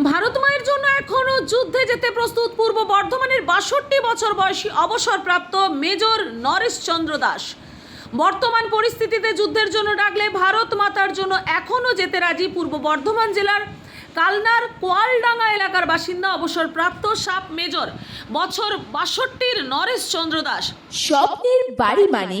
ভারত মায়ের জন্য এখনও যুদ্ধে যেতে প্রস্তুত পূর্ব বর্ধমানের বাষট্টি বছর বয়সী অবসরপ্রাপ্ত মেজর নরেশ চন্দ্র দাস। বর্তমান পরিস্থিতিতে যুদ্ধের জন্য ডাকলে ভারত মাতার জন্য এখনও যেতে রাজি পূর্ব বর্ধমান জেলার কালনার কোয়ালডাঙ্গা এলাকার বাসিন্দা অবসরপ্রাপ্ত সাপ মেজর বছর বাষট্টির নরেশ চন্দ্র দাস। স্বপ্নের বাড়ি মানে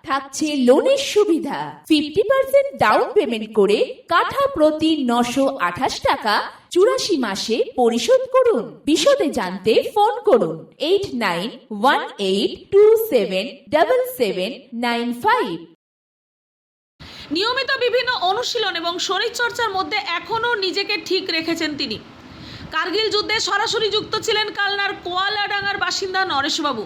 থাকছে লোনের সুবিধা। ফিফটি পার্সেন্ট ডাউন পেমেন্ট করে কাঠা প্রতি নশো আঠাশ টাকা চুরাশি মাসে পরিশোধ করুন। বিশদে জানতে ফোন করুন eight nine one eight two seven double seven nine five নিয়মিত বিভিন্ন অনুশীলন এবং শরীরচর্চার মধ্যে এখনও নিজেকে ঠিক রেখেছেন তিনি। কার্গিল যুদ্ধে সরাসরি যুক্ত ছিলেন কালনার কোয়ালাডাঙ্গার বাসিন্দা নরেশবাবু।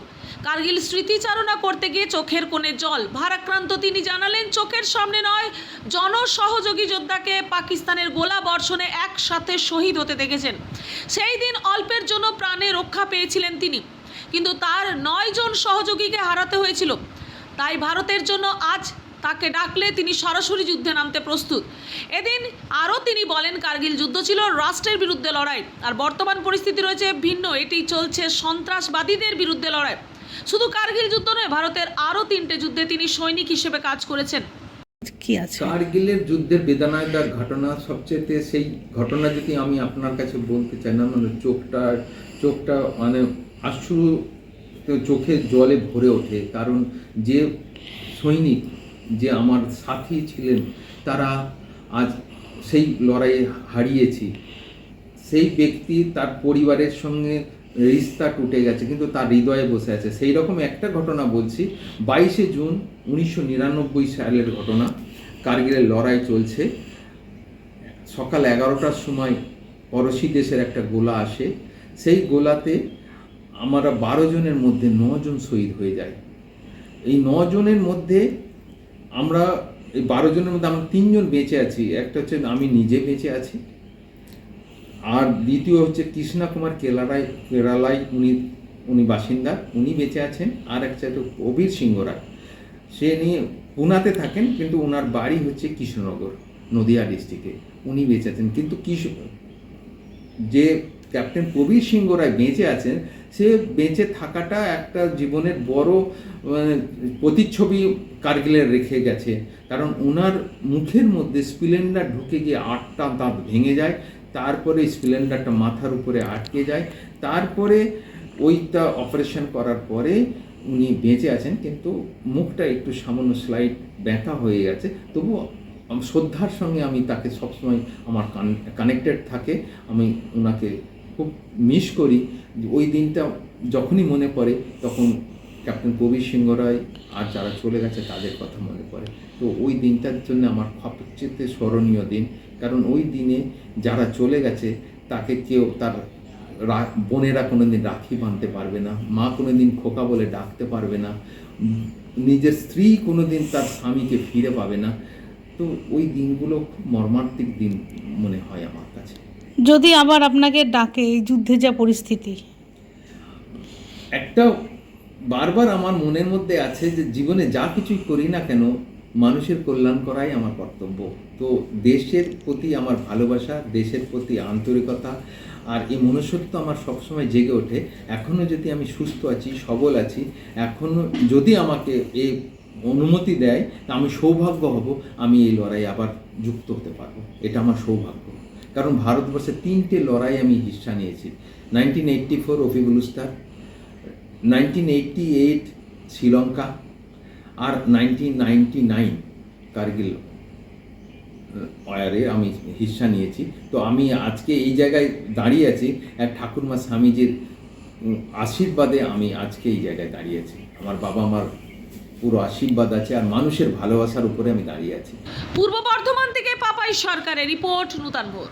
কার্গিল স্মৃতিচারণা করতে গিয়ে চোখের কোণে জল। ভারাক্রান্ত তিনি জানালেন, চোখের সামনে নয়, জনসহযোগী যোদ্ধাকে পাকিস্তানের গোলা বর্ষণে একসাথে শহীদ হতে দেখেছেন। সেই দিন অল্পের জন্য প্রাণে রক্ষা পেয়েছিলেন তিনি। কিন্তু তার নয় জন সহযোগীকে হারাতে হয়েছিল। তাই ভারতের জন্য আজ তাকে ডাকলে তিনি সরাসরি যুদ্ধে নামতে প্রস্তুত। এদিন আরও তিনি বলেন, কার্গিল যুদ্ধ ছিল রাষ্ট্রের বিরুদ্ধে লড়াই। আর বর্তমান পরিস্থিতি রয়েছে ভিন্ন। এটি চলছে সন্ত্রাসবাদীদের বিরুদ্ধে লড়াই। শুধু কার্গিল যুদ্ধ নয় ভারতের আরও তিনটে যুদ্ধে তিনি সৈনিক হিসেবে কাজ করেছেন। কি আছে? কার্গিলের যুদ্ধের বেদনাদায়ক ঘটনা সবচেয়ে সেই ঘটনা যদি আমি আপনার কাছে বলতে চাই না মানে চোখটা চোখটা মানে আশ্রু চোখে জলে ভরে ওঠে। কারণ যে সৈনিক যে আমার সাথী ছিলেন তারা আজ সেই লড়াইয়ে হারিয়েছি। সেই ব্যক্তি তার পরিবারের সঙ্গে রিস্তা টুটে গেছে, কিন্তু তার হৃদয়ে বসে আছে। সেই রকম একটা ঘটনা বলছি, বাইশে জুন উনিশশো নিরানব্বই সালের ঘটনা, কার্গিলের লড়াই চলছে। সকাল এগারোটার সময় পড়শি দেশের একটা গোলা আসে, সেই গোলাতে আমরা বারো জনের মধ্যে নজন শহীদ হয়ে যায় এই জনের মধ্যে আমরা, এই বারো জনের মধ্যে আমরা তিনজন বেঁচে আছি। একটা হচ্ছে আমি নিজে বেঁচে আছি আর দ্বিতীয় হচ্ছে কৃষ্ণা কুমার কেলারাই কেরালায় উনি উনি বাসিন্দা উনি বেঁচে আছেন। আর একটা হচ্ছে কবির সিংহ রায় সে নিয়ে পুনাতে থাকেন কিন্তু ওনার বাড়ি হচ্ছে কৃষ্ণনগর নদিয়া ডিস্ট্রিক্টে। উনি বেঁচে আছেন। কিন্তু কৃষ্ণ যে ক্যাপ্টেন কবির সিংহ রায় বেঁচে আছেন সে বেঁচে থাকাটা একটা জীবনের বড় মানে, প্রতিচ্ছবি কার্গিলের রেখে গেছে। কারণ ওনার মুখের মধ্যে স্প্লেন্ডার ঢুকে গিয়ে আটটা দাঁত ভেঙে যায় তারপরে স্প্লেন্ডারটা মাথার উপরে আটকে যায়। তারপরে ওইটা অপারেশন করার পরে উনি বেঁচে আছেন, কিন্তু মুখটা একটু সামান্য স্লাইড ব্যথা হয়ে গেছে। আম- শ্রদ্ধার সঙ্গে আমি তাকে সবসময় আমার কানেক্টেড থাকে। আমি ওনাকে খুব মিস করি। ওই দিনটা যখনই মনে পড়ে, তখন ক্যাপ্টেন কবির সিংহ রায় আর যারা চলে গেছে তাদের কথা মনে পড়ে। তো ওই দিনটার জন্য আমার সবচেয়ে স্মরণীয় দিন। কারণ ওই দিনে যারা চলে গেছে তাকে কেউ তার বোনেরা কোনো দিন রাখি বাঁধতে পারবে না মা কোনো দিন খোকা বলে ডাকতে পারবে না নিজের স্ত্রী কোনো দিন তার স্বামীকে ফিরে পাবে না। তো ওই দিনগুলো খুব মর্মান্তিক দিন মনে হয় আমার কাছে। যদি আবার আপনাকে ডাকে এই যুদ্ধে যা পরিস্থিতি। একটা বারবার আমার মনের মধ্যে আছে যে জীবনে যা কিছুই করি না কেন, মানুষের কল্যাণ করাই আমার কর্তব্য। তো দেশের প্রতি আমার ভালোবাসা, দেশের প্রতি আন্তরিকতা আর এই মনুষ্যত্ব আমার সবসময় জেগে ওঠে। এখনও যদি আমি সুস্থ আছি, সবল আছি এখনও যদি আমাকে এই অনুমতি দেয়, তা আমি সৌভাগ্য হব, আমি এই লড়াই আবার যুক্ত হতে পারব। এটা আমার সৌভাগ্য। কারণ ভারতবর্ষে তিনটে লড়াই আমি হিস্সা নিয়েছি। Nineteen eighty four Rafiqul nineteen eighty eight Sri Lanka আর নাইনটিন নাইনটি নাইন কার্গিল ওয়ারে আমি হিস্সা নিয়েছি। তো আমি আজকে এই জায়গায় দাঁড়িয়ে আছি, এক ঠাকুরমা স্বামীজির আশীর্বাদে আমি আজকে এই জায়গায় দাঁড়িয়ে আছি। আমার বাবা আমার পুরো আশীর্বাদ আছে আর মানুষের ভালোবাসার উপরে আমি দাঁড়িয়ে আছি। পূর্ব বর্ধমান থেকে পাপাই সরকারের রিপোর্ট, নূতন ভোর